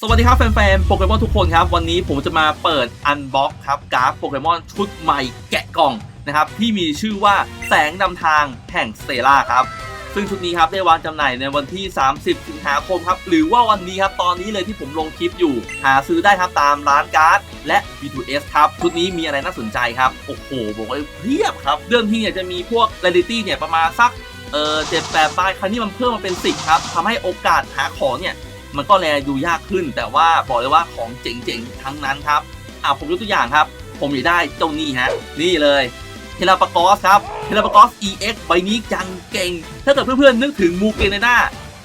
สวัสดีครับแฟนๆโปเกมอนทุกคนครับ วันนี้ผมจะมาเปิดอันบ็อกครับการ์ดโปเกมอนชุดใหม่แกะกล่องนะครับ ที่มีชื่อว่าแสงนำทางแห่งสเตล่าครับ ซึ่งชุดนี้ครับได้วางจำหน่ายในวันที่ 30 สิงหาคมครับ หรือว่าวันนี้ครับ ตอนนี้เลยที่ผมลงคลิปอยู่ หาซื้อได้ครับตามร้านการ์ดและ B2S ครับ ชุดนี้มีอะไรน่าสนใจครับ โอ้โหบอกเลยเพียบครับเรื่องที่เนี่ยจะมีพวก r a r i t y เนี่ยประมาณสักเออเจ็ดแปดใบครั้งนี้มันเพิ่มมาเป็น10ครับทำให้โอกาสหาของเนี่ย มันก็แลดูยากขึ้น แต่ว่าบอกเลยว่าของเจ๋งๆทั้งนั้นครับอ่าผมยกตัวอย่างครับ ผมอยากได้เจ้านี่ฮะนี่เลยเทลาปากอสครับเทลาปากอส EX ใบนี้จังเก่ง ถ้าเกิดเพื่อนๆนึกถึงมูเกเนนา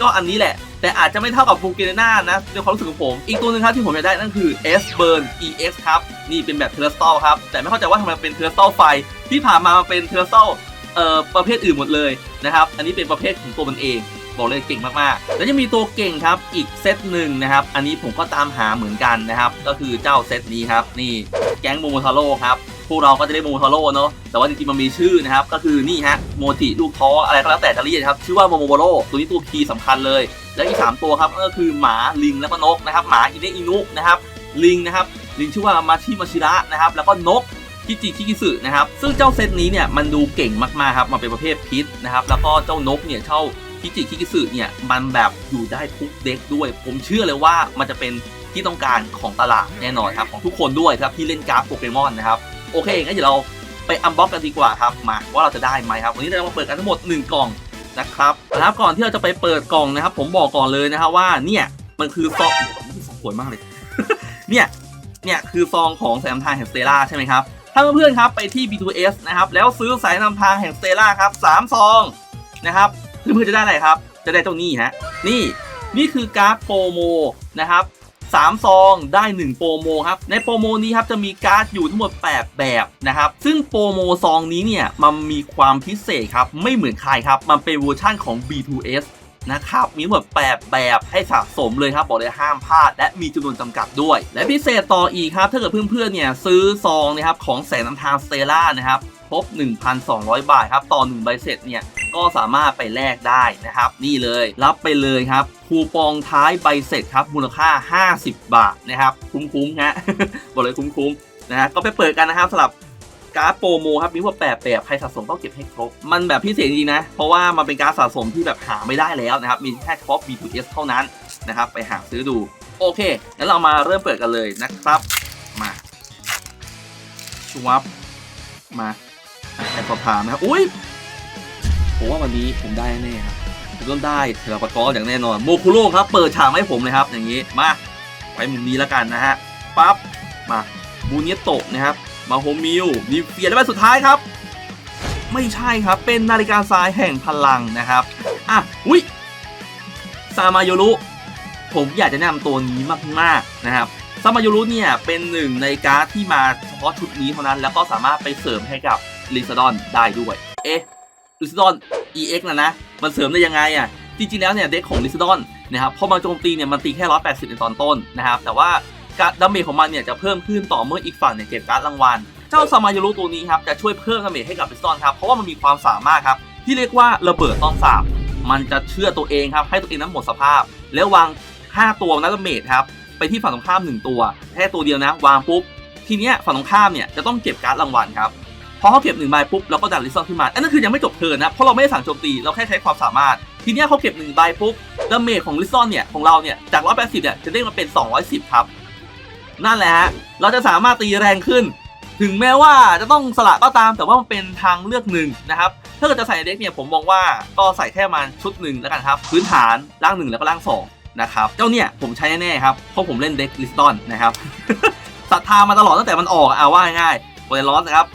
ก็อันนี้แหละ แต่อาจจะไม่เท่ากับมูเกเนนานะในความรู้สึกของผม อีกตัวหนึงครับที่ผมอยากได้นั่นคือ S Burn EX ครับนี่เป็นแบบเทเลสตอลครับ แต่ไม่เข้าใจว่าทำไมเป็นเทเลสตอลไฟที่ผ่านมามันเป็นเทเลสตอลเอ่อประเภทอื่นหมดเลยนะครับ อันนี้เป็นประเภทของตัวมันเอง บอกเลยเก่งมากๆ แล้วจะมีตัวเก่งครับอีกเซตหนึ่งนะครับ อันนี้ผมก็ตามหาเหมือนกันนะครับ ก็คือเจ้าเซตนี้ครับ นี่แก๊งโมโมทาโร่ครับพวกเราก็จะได้โมโมทาโร่เนาะ แต่ว่าจริงๆมันมีชื่อนะครับ ก็คือนี่ฮะโมจิลูกท้ออะไรก็แล้วแต่จะเรียกครับ ชื่อว่าโมโมโบโร่ตัวนี้ตัวคีย์สำคัญเลย และอีก 3 ตัวครับก็คือหมาลิงแล้วก็นกนะครับ หมาอินเนอินุนะครับลิงนะครับลิงชื่อว่ามาชิมาชิระนะครับ แล้วก็นกคิจิคิกิสึนะครับ ซึ่งเจ้าเซตนี้เนี่ยมันดูเก่งมากๆครับมันเป็นประเภทพิษนะครับ แล้วก็เจ้านกเนี่ยเช่า คิจิคิกิสึเนี่ยมันแบบอยู่ได้ทุกเด็กด้วย ผมเชื่อเลยว่ามันจะเป็นที่ต้องการของตลาดแน่นอนครับ ของทุกคนด้วยครับที่เล่นการ์ดโปเกมอนนะครับโอเคงั้นเดี๋ยวเราไปอันบ็อกกันดีกว่าครับมาว่าเราจะได้ไหมครับวันนี้เราจะมาเปิดกันทั้งหมด 1 กล่องนะครับนะครับก่อนที่เราจะไปเปิดกล่องนะครับ ผมบอกก่อนเลยนะครับว่าเนี่ยมันคือซองซองสวยมากเลย เนี่ยเนี่ยคือซองของแสงนำทางแห่งสเตล่าใช่ไหมครับถ้าเพื่อนๆครับไปที่ B2S นะครับแล้วซื้อสายนำทางแห่งสเตล่าครับ3ซองนะครับ เพื่อนๆจะได้อะไรครับ จะได้เจ้านี่ฮะ นี่ นี่คือการ์ดโปรโมนะครับ3ซองได้ 1 โปรโมครับ ในโปรโมนี้ครับจะมีการ์ดอยู่ทั้งหมด 8 แบบนะครับ ซึ่งโปรโมซองนี้เนี่ยมันมีความพิเศษครับ ไม่เหมือนใครครับ มันเป็นเวอร์ชั่นของ B2S นะครับ มีหมด8แบบให้สะสมเลยครับ บอกเลยห้ามพลาด และมีจำนวนจำกัดด้วย และพิเศษต่ออีกครับ ถ้าเกิดเพื่อนๆเนี่ยซื้อซองนะครับของแสงน้ำทางสเตล่านะครับครบ 1,200 บาทครับ ต่อ 1 ใบเสร็จเนี่ย ก็สามารถไปแลกได้นะครับ นี่เลยรับไปเลยครับคูปองท้ายใบเสร็จครับมูลค่า 50 บาทนะครับ คุ้มๆฮะบอกเลยคุ้มๆนะฮะก็ไปเปิดกันนะครับสำหรับการ์ดโปรโมครับมีพวกแปดแบบใครสะสมต้องเก็บให้ครบ มันแบบพิเศษจริงๆนะ เพราะว่ามันเป็นการสะสมที่แบบหาไม่ได้แล้วนะครับ มีแค่เฉพาะ B2S เท่านั้นนะครับ ไปหาซื้อดู โอเคงั้นเรามาเริ่มเปิดกันเลยนะครับมาชวับมาแอบสอบถามนะครับอุ้ย ผมว่าวันนี้ผมได้แน่ครับต้องได้เทเลปากอสอย่างแน่นอนโมคุโร่ครับ เปิดฉากให้ผมเลยครับ อย่างนี้มาไปมุมนี้แล้วกันนะฮะปั๊บมาบูเนียโตะนะครับ มาโฮมิวนิเฟียและใบสุดท้ายครับ ไม่ใช่ครับเป็นนาฬิกาทรายแห่งพลังนะครับอะอุ้ยซามาโยรุผมอยากจะแนะนำตัวนี้มากๆนะครับซามาโยรุเนี่ยเป็นหนึ่งในการ์ดที่มาเฉพาะชุดนี้เท่านั้น แล้วก็สามารถไปเสริมให้กับลิซาดอนได้ด้วย ลิซาดอน EX นะนะ มันเสริมได้ยังไงอะ จริงๆ แล้วเนี่ยเด็กของลิซาดอนนะครับพอมาโจมตีเนี่ยมันตีแค่ 180 ในตอนต้นนะครับ แต่ว่าการดาเมจของมันเนี่ยจะเพิ่มขึ้นต่อเมื่ออีกฝั่งเนี่ยเก็บการ์ดรางวัล เจ้าซามายุรุตัวนี้ครับจะช่วยเพิ่มดาเมจให้กับลิซาดอนครับ เพราะว่ามันมีความสามารถครับที่เรียกว่าระเบิดต้อนสาบ มันจะเชื่อตัวเองครับให้ตัวเองนั้นหมดสภาพ แล้ววาง 5 ตัวนัดาเมจครับไปที่ฝั่งตรงข้าม 1 ตัวแค่ตัวเดียวนะ วางปุ๊บทีเนี้ยฝั่งตรงข้ามเนี่ยจะต้องเก็บการ์ดรางวัลครับ พอเขาเก็บหนึ่งใบปุ๊บเราก็ดันลิซอนขึ้นมา อันนั้นคือยังไม่จบเทินนะเพราะเราไม่ได้สั่งโจมตีเราแค่ใช้ความสามารถ ทีนี้เขาเก็บหนึ่งใบปุ๊บดาเมจของลิซอนเนี่ยของเราเนี่ยจาก 180เนี่ยจะเด้งมาเป็น 210 ครับ นั่นแหละฮะเราจะสามารถตีแรงขึ้น ถึงแม้ว่าจะต้องสละก็ตามแต่ว่ามันเป็นทางเลือกหนึ่งนะครับถ้าเกิดจะใส่เด็กเนี่ยผมมองว่าก็ใส่แค่มาณชุดหนึ่งแล้วกันครับพื้นฐานร่างหนึ่งแล้วก็ร่างสองนะครับเจ้าเนี่ยผมใช้แน่ๆครับเพราะผมเล่นเด็กลิสตอนนะครับศรัทธามาตลอดตั้งแต่มันออกเอาว่าง่ายๆโอเลรอสนะครับ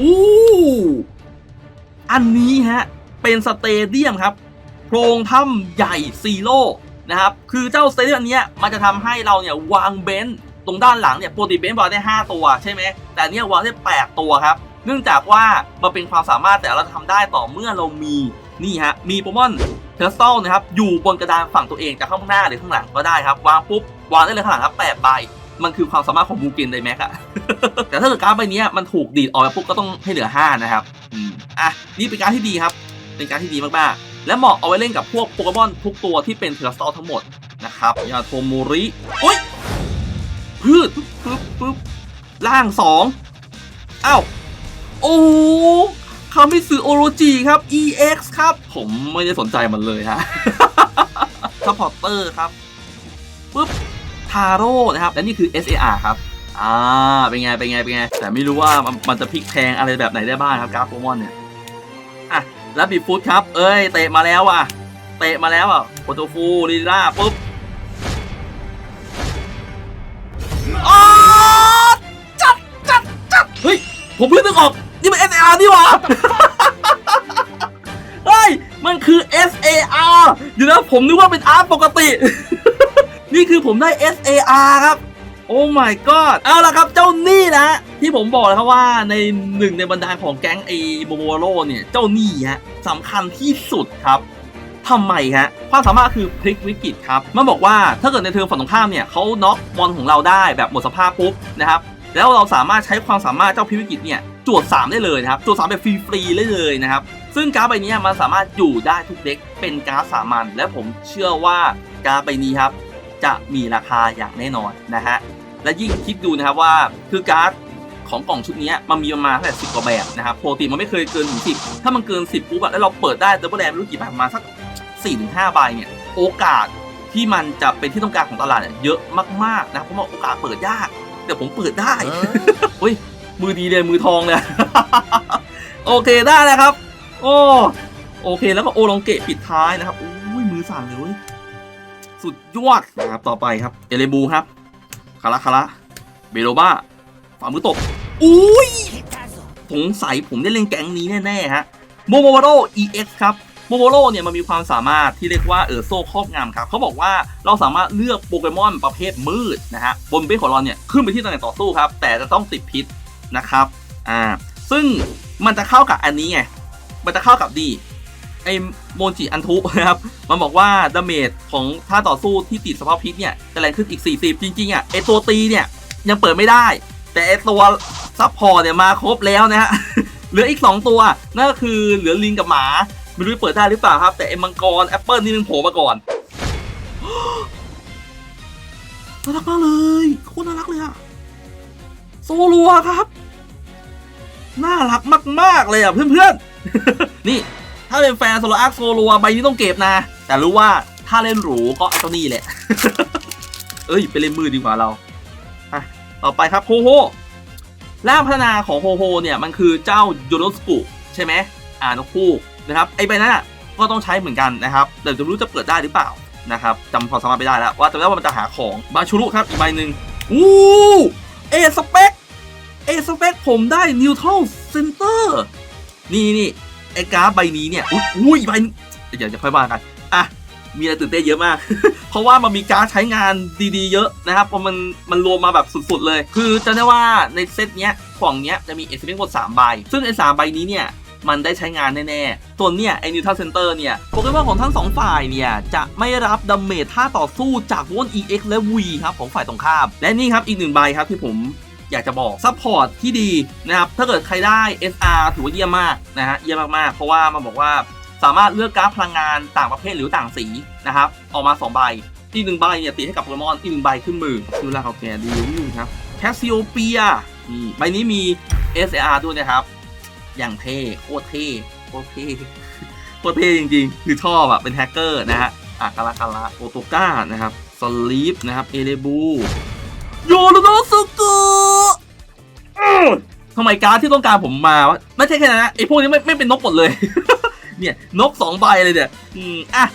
อู้อันนี้ฮะ เป็นสเตเดียมครับโพรงถ้ำใหญ่ซีโร่นะครับ คือเจ้าสเตเดียมนเนี้ยมันจะทำให้เราเนี่ยวางเบนซ์ตรงด้านหลังเนี่ยปกติเบนซ์วางได้ 5 ตัวใช่ไหมแต่เนี้ยวางได้ 8 ตัวครับ เนื่องจากว่ามันเป็นความสามารถแต่เราทำได้ต่อเมื่อเรามีนี่ฮะมีโปเกมอนเทอร์สโตนะครับอยู่บนกระดานฝั่งตัวเองจากข้างหน้าหรือข้างหลังก็ได้ครับ วางปุ๊บวางได้เลยข้างหลังครับแปดใบ มันคือความสามารถของบูเกนไดแม็กอะ แต่ถ้าเกิดการ์ดใบนี้มันถูกดีดออกไปปุ๊บก็ต้องให้เหลือ 5 นะครับอืมอะนี่เป็นการดที่ดีครับ เป็นการดที่ดีมากๆ และเหมาะเอาไว้เล่นกับพวกโปเกมอนทุกตัวที่เป็นเทอร์สโตทั้งหมดนะครับยาโทโมริอุ้ยพืชปึ๊บปึ๊บปึ๊บล่างสองอ้าวโอ้คามิสึโอโรจิครับ EX ครับ ผมไม่ได้สนใจมันเลยฮะซัพพอร์เตอร์ครับ ทาโร่นะครับ และนี่คือ SAR ครับอ่าเป็นไงเป็นไงเป็นไง แต่ไม่รู้ว่ามันมนจะพลิกแพงอะไรแบบไหนได้บ้างครับกราฟโปเกมอนเนี่ยอะแล้วบีฟูดครับ เอ้ยเตะมาแล้วอะเตะมาแล้วอะโปโตฟูลีล่าปุ๊บอ๋อจัดจัดจัดเฮ้ย ผมเพิ่งนึกออก นี่มัน SAR นี่หว่าเฮ้ย มันคือ SAR เดี๋ยวนะผมนึกว่าเป็นอาร์ตปกติ นี่คือผมได้ SAR ครับ โอ้ my god เอาละครับเจ้านี่นะ ที่ผมบอกนะครับว่าในหนึ่งในบรรดาของแก๊งไอโมโมโรเนี่ย เจ้านี่ฮะสำคัญที่สุดครับทำไมฮะ ความสามารถคือพลิกวิกฤตครับ มันบอกว่าถ้าเกิดในเทิร์นฝั่งตรงข้ามเนี่ยเขาน็อกบอลของเราได้แบบหมดสภาพปุ๊บนะครับ แล้วเราสามารถใช้ความสามารถเจ้าพลิกวิกฤตเนี่ยจวด 3 ได้เลยนะครับจวด 3 แบบฟรีๆได้เลยนะครับ ซึ่งการ์ดใบนี้มันสามารถอยู่ได้ทุกเด็กเป็นการ์ดสามัญและผมเชื่อว่าการ์ดใบนี้ครับ จะมีราคาอย่างแน่นอนนะฮะและยิ่งคิดดูนะครับว่าคือการ์ดของกล่องชุดนี้มันมีประมาณแค่สิบกว่าแบบนะครับปกติมันไม่เคยเกินถึงสิบถ้ามันเกินสิบปุ๊บอะแล้วเราเปิดได้ดับเบิลแรมไม่รู้กี่ใบประมาณสักสี่ถึงห้าใบเนี่ยโอกาสที่มันจะเป็นที่ต้องการของตลาดเนี่ยเยอะมากๆนะครับเพราะว่าโอกาสเปิดยาก แต่ผมเปิดได้เฮ้ยมือดีเลยมือทองเลยโอเคได้แล้วครับ โอ้โอเคแล้วก็โอลองเกะปิดท้ายนะครับโอ้ยมือสั่นเลยเว้ย สุดยอดนะครับต่อไปครับเอเลบูครับคาระคาระเบโรบ้าฝ่ามือตบอุ้ยสงสัยผมได้เล่นแก๊งนี้แน่ๆฮะโมโมโร EX ครับโมโมโรเนี่ยมันมีความสามารถที่เรียกว่าเออโซ่ครอบงำครับเขาบอกว่าเราสามารถเลือกโปเกมอนประเภทมืดนะฮะบนเบสของเราเนี่ยขึ้นไปที่ตำแหน่งต่อสู้ครับแต่จะต้องติดพิษนะครับอ่าซึ่งมันจะเข้ากับอันนี้ไงมันจะเข้ากับดี ไอโมจิอันทุนะครับ มันบอกว่าดาเมจของท่าต่อสู้ที่ติดสภาพพิษเนี่ยจะแรงขึ้นอีก 40 จริงๆอะไอตัวตีเนี่ยยังเปิดไม่ได้ แต่ไอตัวซับพอร์ตเนี่ยมาครบแล้วนะฮะ เหลืออีก 2 ตัว นั่นก็คือเหลือลิงกับหมา ไม่รู้เปิดได้หรือเปล่าครับ แต่ไอมังกรแอปเปิลนี่นึงโผล่มาก่อนน่ารักมากเลยโคตรน่ารักเลยอะโซลัวครับ น่ารักมากๆเลยอะเพื่อนๆ นี่ ถ้าเป็นแฟนโซโลอาร์โซลัวใบนี้ต้องเก็บนะ แต่รู้ว่าถ้าเล่นหรูก็เอาตัวนี้แหละ เอ้ย ไปเล่นมือดีกว่าเราอะต่อไปครับโฮโฮร่างพัฒนาของโฮโฮเนี่ยมันคือเจ้าโยโนสกุใช่ไหมอ่านกคู่นะครับไอใบนั้นอะก็ต้องใช้เหมือนกันนะครับแต่จะรู้จะเปิดได้หรือเปล่านะครับจำความสามารถไม่ได้แล้วว่าจำได้ว่ามันจะหาของบาชูรุครับอีกใบหนึ่งอู้เอสเปกเอสเปคผมได้ Neutral Center นี่นี่ ไอ้การ์ดใบนี้เนี่ย อุ้ยใบนี้เดี๋ยวจะค่อยว่ากัน อะ มีอะไรตื่นเต้นเยอะมาก เพราะว่ามันมีการดใช้งานดีๆ เยอะนะครับ เพราะมันมันรวมมาแบบสุดๆเลย คือจะได้ว่าในเซตเนี้ยกล่องเนี้ยจะมีเอสเปคหมด3ใบ ซึ่งไอ้สามใบนี้เนี่ยมันได้ใช้งานแน่ๆ ส่วนเนี่ยไอ้ Neutral Center เนี่ย โปเกมอนของทั้งสองฝ่ายเนี่ย จะไม่รับดาเมจท่าต่อสู้จากวน EX และ V ครับ ของฝ่ายตรงข้าม และนี่ครับอีกหนึ่งใบครับที่ผม อยากจะบอกซัพพอร์ตที่ดีนะครับถ้าเกิดใครได้ SR ถือว่าเยี่ยมมากนะฮะเยี่ยมมากๆ เพราะว่ามันบอกว่าสามารถเลือกกราฟพลังงานต่างประเภทหรือต่างสีนะครับออกมา 2 ใบที่หนึ่งใบเนี่ยติดให้กับโปเกมอนอีกหนึ่งใบขึ้นมือดูแลเขาแกดีวิวครับแคสซิโอเปียนี่ใบนี้มี SR ด้วยนะครับ อย่างเท่โคตรเท่โคตรเท่โคตรเท่จริงๆ คือชอบอะเป็นแฮกเกอร์นะฮะอะกาลาคาระโอโตก้านะครับสลีปนะครับเอเลบู โยโรโนสุกุอื้อทำไมการดที่ต้องการผมมาวะไม่ใช่แค่นั้นนะไอพวกนี้ไม่ไม่เป็นนกหมดเลย เนี่ยนกสองใบเลยเนี่ยอืมอะ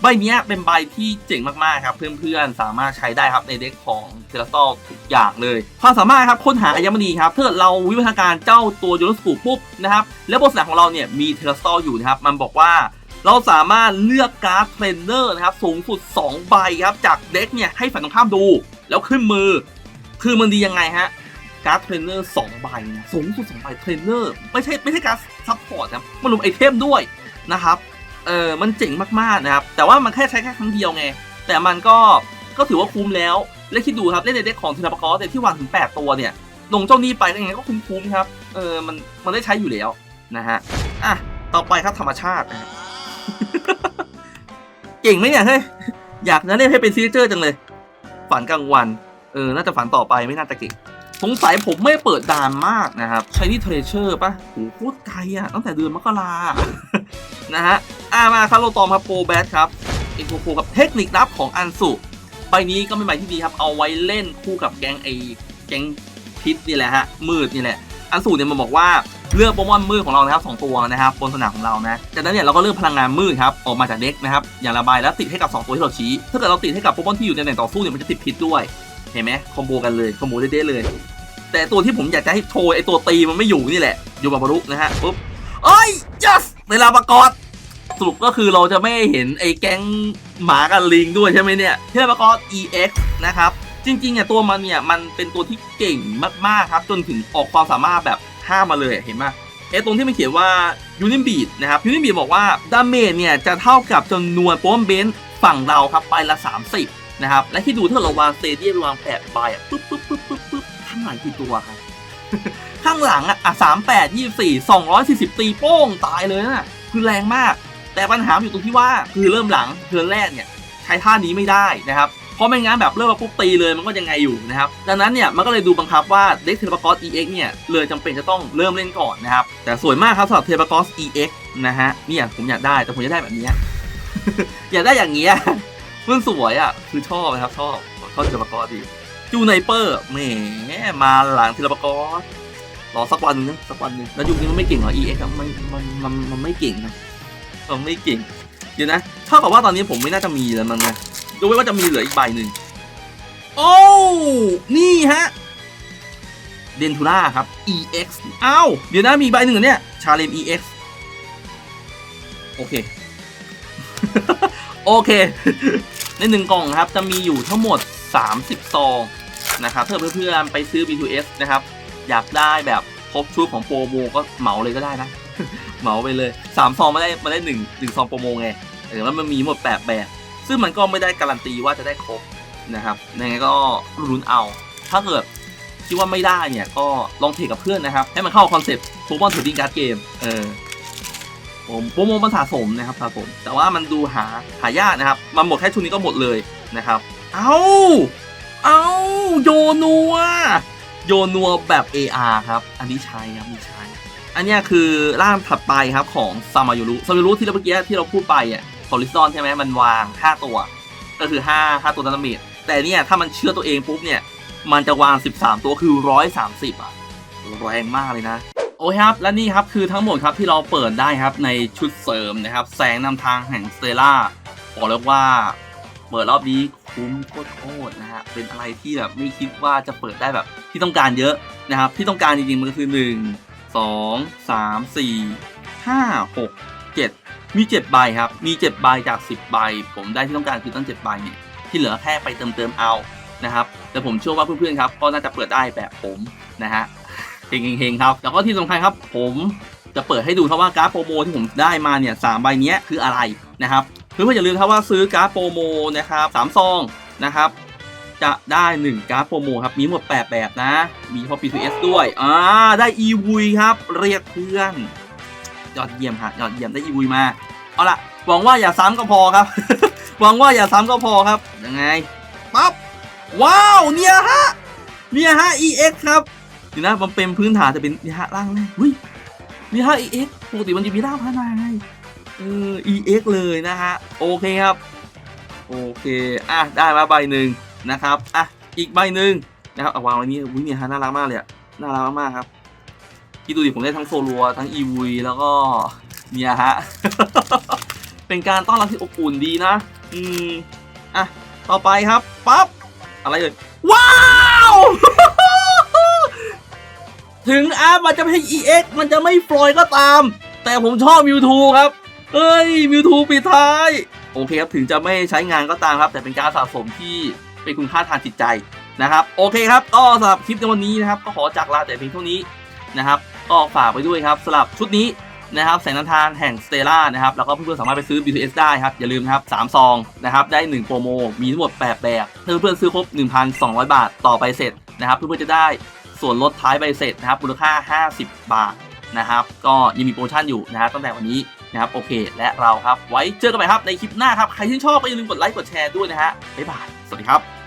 ใบเนี้ยเป็นใบที่เจ๋งมาก ๆ ครับ เพื่อน ๆ สามารถใช้ได้ครับในเด็กของเทเลสตอลทุกอย่างเลย ความสามารถครับค้นหาอัญมณีครับ ถ้าเกิดเราวิวัฒนาการเจ้าตัวโยโรสกุปุ๊บนะครับแล้วบนสนามของเราเนี่ยมีเทเลสตอลอยู่นะครับ มันบอกว่าเราสามารถเลือกการ์ดเทรนเนอร์นะครับสูงสุด 2 ใบครับ จากเด็กเนี่ยให้ฝ่ายตรงข้ามดู แล้วขึ้นมือ คือมันดียังไงฮะ การ์ดเทรนเนอร์2ใบนะสูงสุด2ใบเทรนเนอร์ไม่ใช่ไม่ใช่การ์ดซัพพอร์ตนะมันรวมไอเทมด้วยนะครับเออมันเจ๋งมากๆนะครับ แต่ว่ามันแค่ใช้แค่ครั้งเดียวไง แต่มันก็ก็ถือว่าคุ้มแล้ว และคิดดูครับเล่นในเด็กของเทนาปกอสเนี่ที่วางถึง 8 ตัวเนี่ย ลงเจ้านี้ไปยังไงก็คุ้มๆครับ เออมันมันได้ใช้อยู่แล้วนะฮะ อะ ต่อไปครับธรรมชาตินะฮะเก่งไหมเนี่ยเฮ้ย อยากจะเล่นให้เป็นซีเจอร์จังเลย ฝันกลางวัน เออ น่าจะฝันต่อไปไม่น่าจะเก่ง สงสัยผมไม่เปิดด่านมากนะครับใช้ที่เทรเชอร์ป่ะโหโคตรไกลอะตั้งแต่เดือนมกรา นะฮะ อ่ามาครับเราต่อมาโปรแบทครับ เอ็กโคโคกับเทคนิคลับของอันสุใบนี้ก็เป็นใบที่ดีครับ เอาไว้เล่นคู่กับแกงไอแกงพิษนี่แหละฮะ มืดนี่แหละ อันสูเนี่ยมันบอกว่า เลือกโปเกมอนมืดของเรานะครับสองตัวนะครับบนสนามของเรานะจากนั้นเนี่ยเราก็เลือกพลังงานมืดครับออกมาจากเด็กนะครับอย่างระบายแล้วติดให้กับ 2 ตัวที่เราชี้ถ้าเกิดเราติดให้กับโปเกมอนที่อยู่ในแหน่งต่อสู้เนี่ยมันจะติดพิษด้วยเห็นไหมคอมโบกันเลยคอมโบเด้ๆเลย แต่ตัวที่ผมอยากจะให้โชว์ไอตัวตีมันไม่อยู่นี่แหละอยู่กับบารุนะฮะปุ๊บเอ้ย yes เวลาประกอบสรุปก็คือเราจะไม่เห็นไอ้แก๊งหมากับลิงด้วยใช่ไหมเนี่ยเทพประกอบ EX นะครับจริงๆเนี่ยตัวมันเนี่ยมันเป็นตัวที่เก่งมากๆครับจนถึงออกความสามารถแบบ ห้ามาเลยเห็นไหมไอ้ตรงที่มันเขียนว่ายูนิบีดนะครับยูนิบีดบอกว่าดาเมจเนี่ยจะเท่ากับจำนวนโปมเบนฝั่งเราครับไปละ 30 นะครับ และที่ดูถ้าเราวางสเตเดียมวางแปดใบอะปุ๊บปุ๊บปุ๊บปุ๊บปุ๊บข้างหลังกี่ตัวครับ ข้างหลังอะอะสามแปดยี่สี่สองร้อยสี่สิบตีโป้งตายเลยนะคือแรงมาก แต่ปัญหาอยู่ตรงที่ว่าคือเริ่มหลังเทิร์นแรกเนี่ยใช้ท่านี้ไม่ได้นะครับ เพราะไม่งั้นแบบเริ่มมาปุ๊บตีเลยมันก็ยังไงอยู่นะครับดังนั้นเนี่ยมันก็เลยดูบังคับว่าเด็กเทเลปากอส EX เนี่ยเลยจำเป็นจะต้องเริ่มเล่นก่อนนะครับแต่สวยมากครับสำหรับเทเลปากอส EX นะฮะเนี่ยผมอยากได้แต่ผมจะได้แบบนี้อยากได้อย่างเงี้ยมันสวยอะคือชอบนะครับชอบชอบเทเลปากอสดีจูไนเปอร์แหมมาหลังเทเลปากอสรอสักวันหนึงสักวันหนึงแล้วยุคนี้มันไม่เก่งเหรอ EX มันมันมันมันไม่เก่งนะมันไม่เก่งเดี๋ยวนะเท่ากับว่าตอนนี้ผมไม่น่าจะมีแล้วมั้งนะ ดูไว้ว่าจะมีเหลืออีกใบหนึ่งโอ้นี่ฮะเดนทูล่าครับ EX อ้าวเดี๋ยวนะมีใบหนึ่งเนี่ยชาเลม EX โอเค โอเค ในหนึ่งกล่องครับ จะมีอยู่ทั้งหมด 30 ซองนะครับถ้าเพื่อนๆไปซื้อ B2S นะครับ อยากได้แบบครบชุดของโปรโมก็เหมาเลยก็ได้นะ เหมาไปเลย 3 ซองมาได้มาได้1 1ซองโปรโมไงเออแล้วมันมีหมด 8 แบบ ซึ่งมันก็ไม่ได้การันตีว่าจะได้ครบนะครับยังไงก็รุ้นเอา ถ้าเกิดคิดว่าไม่ได้เนี่ยก็ลองเทรดกับเพื่อนนะครับ ให้มันเข้าคอนเซ็ปต์โปรโมทเทรดดิ้งการ์ดเกมเออผมโปรโมทมันสะสมนะครับสะสมแต่ว่ามันดูหาหายากนะครับ มันหมดแค่ชุดนี้ก็หมดเลยนะครับ เอาเอาโยนัวโยนัวแบบ AR ครับ อันนี้ใช้ครับนี่ใช้อันนี้คือร่างถัดไปครับของซามายุรุซามายุรุที่เราเมื่อกี้ที่เราพูดไปอะ ของลิซอนใช่ไหมมันวาง 5 ตัว ก็คือ 5 5 ตัวดาเมจแต่เนี่ยถ้ามันเชื่อตัวเองปุ๊บเนี่ย มันจะวาง 13 ตัวคือ 130 อะแรงมากเลยนะ โอเคครับ และนี่ครับคือทั้งหมดครับที่เราเปิดได้ครับในชุดเสริมนะครับ แสงนำทางแห่งสเตล่าบอกเลยว่าเปิดรอบนี้คุ้มโคตรๆนะฮะเป็นอะไรที่แบบไม่คิดว่าจะเปิดได้แบบที่ต้องการเยอะนะครับ ที่ต้องการจริงๆมันก็คือ1สองสา มสี่ห้าหกเจ็ดใบครับ มีเจ็ดใบจากสิบใบผมได้ที่ต้องการคือตั้งเจ็ดใบเนี่ยที่เหลือแค่ไปเติมเติมเอานะครับแต่ผมเชื่อว่าเพื่อนๆครับก็น่าจะเปิดได้แบบผมนะฮะเฮงๆครับแล้วก็ที่สำคัญครับ ผมจะเปิดให้ดูครับว่าการ์ดโปรโมที่ผมได้มาเนี่ยสามใบนี้คืออะไรนะครับเพื่อนๆอย่าลืมครับว่าซื้อการ์ดโปรโมนะครับสามซองนะครับจะได้1การ์ดโปรโมครับมีหมด 8 แบบนะ มีพอ P2S ด้วยอ่าได้ e v ครับ เรียกเพื่อน ยอดเยี่ยมฮะยอดเยี่ยมได้ e v มาเอาละหวังว่าอย่าซ้ำก็พอครับ หวังว่าอย่าซ้ำก็พอครับยังไงปั๊บว้าวเนี่ยฮะเนี่ยฮะ EX ครับเดี๋ยวนะมันเป็นพื้นฐานจะเป็นเนี่ยฮะร่างแรกเฮ้ยเนี่ยฮะ EX ปกติมันจะมีร่างพัฒนาไงเออ EX เลยนะฮะโอเคครับโอเคอะได้มาใบหนึ่งนะครับอะอีกใบหนึ่งนะครับเอาวางไว้นี่อุ้ยเนี่ยฮะน่ารักมากเลยอะน่ารักมากๆครับ คิดดูดิผมได้ทั้งโซลัวทั้งอีวุยแล้วก็เนี่ยฮะ เป็นการต้อนรับที่อบอุ่นดีนะ อืม อะ ต่อไปครับ ปั๊บ อะไรเลยว้าว ถึงอาร์มันจะไม่ใช่ EX มันจะไม่ฟลอยก็ตาม แต่ผมชอบมิวทูครับ เอ้ย มิวทูปิดท้าย โอเคครับ ถึงจะไม่ใช้งานก็ตามครับ แต่เป็นการสะสมที่เป็นคุณค่าทางจิตใจนะครับ โอเคครับ ก็สำหรับคลิปในวันนี้นะครับ ก็ขอจากลาแต่เพียงเท่านี้นะครับ ก็ฝากไปด้วยครับสำหรับชุดนี้นะครับแสงนันทางแห่งสเตล่านะครับแล้วก็เพื่อนๆสามารถไปซื้อ B2S ได้ครับ อย่าลืมนะครับ3ซองนะครับได้ 1 โปรโม มีทั้งหมด 8 แบบถ้าเพื่อนๆซื้อครบ 1,200 บาทต่อใบเสร็จนะครับ เพื่อนๆจะได้ส่วนลดท้ายใบเสร็จนะครับมูลค่า 50 บาทนะครับก็ยังมีโปรโมชั่นอยู่นะครับตั้งแต่วันนี้นะครับโอเค และเราครับไว้เจอกันใหม่ครับในคลิปหน้าครับ ใครที่ชอบก็อย่าลืมกดไลค์กดแชร์ด้วยนะฮะบ๊ายบายสวัสดีครับ